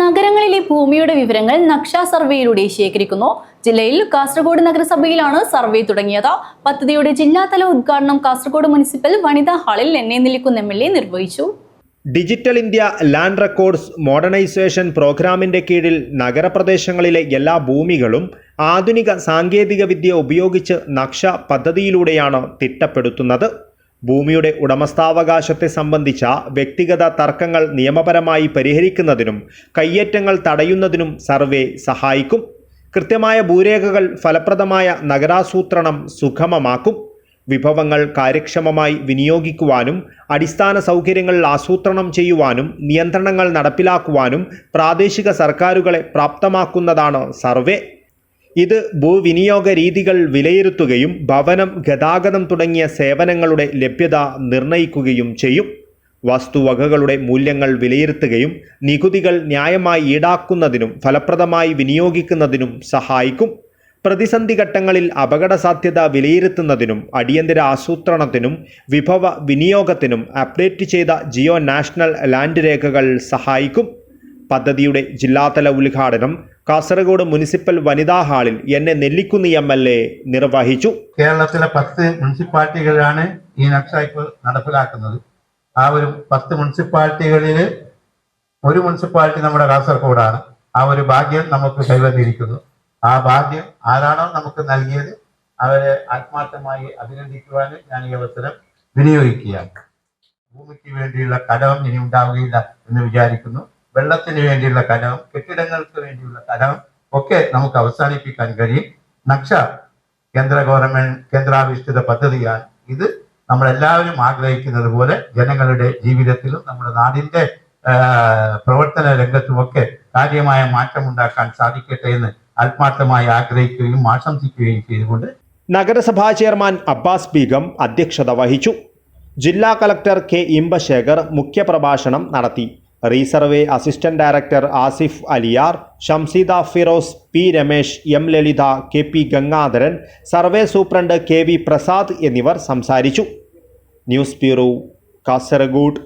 നഗരങ്ങളിലെ ഭൂമിയുടെ വിവരങ്ങൾ നക്ഷ സർവേയിലൂടെ ശേഖരിക്കുന്നു. ജില്ലയിൽ കാസർഗോഡ് നഗരസഭയിലാണ് സർവേ തുടങ്ങിയത്. പദ്ധതിയുടെ ജില്ലാതല ഉദ്ഘാടനം കാസർഗോഡ് മുനിസിപ്പൽ വനിതാ ഹാളിൽ എന്നെ നിൽക്കുന്ന എം എൽ എ നിർവഹിച്ചു. Digital India land records modernisation പ്രോഗ്രാമിന്റെ കീഴിൽ നഗരപ്രദേശങ്ങളിലെ എല്ലാ ഭൂമികളും ആധുനിക സാങ്കേതികവിദ്യ ഉപയോഗിച്ച് നക്ഷ പദ്ധതിയിലൂടെയാണ് തിട്ടപ്പെടുത്തുന്നത്. ഭൂമിയുടെ ഉടമസ്ഥാവകാശത്തെ സംബന്ധിച്ച വ്യക്തിഗത തർക്കങ്ങൾ നിയമപരമായി പരിഹരിക്കുന്നതിനും കയ്യേറ്റങ്ങൾ തടയുന്നതിനും സർവേ സഹായിക്കും. കൃത്യമായ ഭൂരേഖകൾ ഫലപ്രദമായ നഗരാസൂത്രണം സുഗമമാക്കും. വിഭവങ്ങൾ കാര്യക്ഷമമായി വിനിയോഗിക്കുവാനും അടിസ്ഥാന സൗകര്യങ്ങൾ ആസൂത്രണം ചെയ്യുവാനും നിയന്ത്രണങ്ങൾ നടപ്പിലാക്കുവാനും പ്രാദേശിക സർക്കാരുകളെ പ്രാപ്തമാക്കുന്നതാണ് സർവേ. ഇത് ഭൂവിനിയോഗ രീതികൾ വിലയിരുത്തുകയും ഭവനം ഗതാഗതം തുടങ്ങിയ സേവനങ്ങളുടെ ലഭ്യത നിർണയിക്കുകയും ചെയ്യും. വസ്തുവകകളുടെ മൂല്യങ്ങൾ വിലയിരുത്തുകയും നികുതികൾ ന്യായമായി ഈടാക്കുന്നതിനും ഫലപ്രദമായി വിനിയോഗിക്കുന്നതിനും സഹായിക്കും. പ്രതിസന്ധി ഘട്ടങ്ങളിൽ അപകട സാധ്യത വിലയിരുത്തുന്നതിനും അടിയന്തര ആസൂത്രണത്തിനും വിഭവ വിനിയോഗത്തിനും അപ്ഡേറ്റ് ചെയ്ത ജിയോ നാഷണൽ ലാൻഡ് രേഖകൾ സഹായിക്കും. പദ്ധതിയുടെ ജില്ലാതല ഉദ്ഘാടനം കാസർഗോഡ് മുനിസിപ്പൽ വനിതാ ഹാളിൽ എന്നെ നെല്ലിക്കുന്നി എം എൽ എ നിർവഹിച്ചു. കേരളത്തിലെ പത്ത് മുനിസിപ്പാലിറ്റികളിലാണ് ഈ ഇപ്പോൾ നടപ്പിലാക്കുന്നത്. ആ ഒരു പത്ത് മുനിസിപ്പാലിറ്റികളിൽ ഒരു മുനിസിപ്പാലിറ്റി നമ്മുടെ കാസർഗോഡാണ്. ആ ഒരു ഭാഗ്യം നമുക്ക് കൈവന്നിരിക്കുന്നു. ആ ഭാഗ്യം ആരാണോ നമുക്ക് നൽകിയത് അവരെ ആത്മാർത്ഥമായി അഭിനന്ദിക്കുവാൻ ഞാൻ ഈ അവസരം വിനിയോഗിക്കുകയാണ്. ഭൂമിക്ക് വേണ്ടിയുള്ള കടവും ഇനി ഉണ്ടാവുകയില്ല എന്ന് വിചാരിക്കുന്നു. വെള്ളത്തിന് വേണ്ടിയുള്ള കടം കെട്ടിടങ്ങൾക്ക് വേണ്ടിയുള്ള കടം ഒക്കെ നമുക്ക് അവസാനിപ്പിക്കാൻ കഴിയും. നക്ഷ കേന്ദ്ര ഗവൺമെന്റ് കേന്ദ്രാവിഷ്ഠിത പദ്ധതിയാണ് ഇത് നമ്മളെല്ലാവരും ആഗ്രഹിക്കുന്നത് പോലെ ജനങ്ങളുടെ ജീവിതത്തിലും നമ്മുടെ നാടിന്റെ പ്രവർത്തന രംഗത്തുമൊക്കെ കാര്യമായ മാറ്റം ഉണ്ടാക്കാൻ സാധിക്കട്ടെ എന്ന് ആത്മാർത്ഥമായി ആഗ്രഹിക്കുകയും ആശംസിക്കുകയും ചെയ്തുകൊണ്ട് നഗരസഭാ ചെയർമാൻ അബ്ബാസ് ബീഗം അധ്യക്ഷത വഹിച്ചു. ജില്ലാ കളക്ടർ കെ ഇമ്പശേഖർ മുഖ്യപ്രഭാഷണം നടത്തി. Resurvey assistant director Asif Aliyar Shamseeda Firoz P Ramesh M Lalitha K P Gangadharan survey superintendent K V Prasad എന്നിവർ സംസാരിച്ചു. News bureau Kasaragod.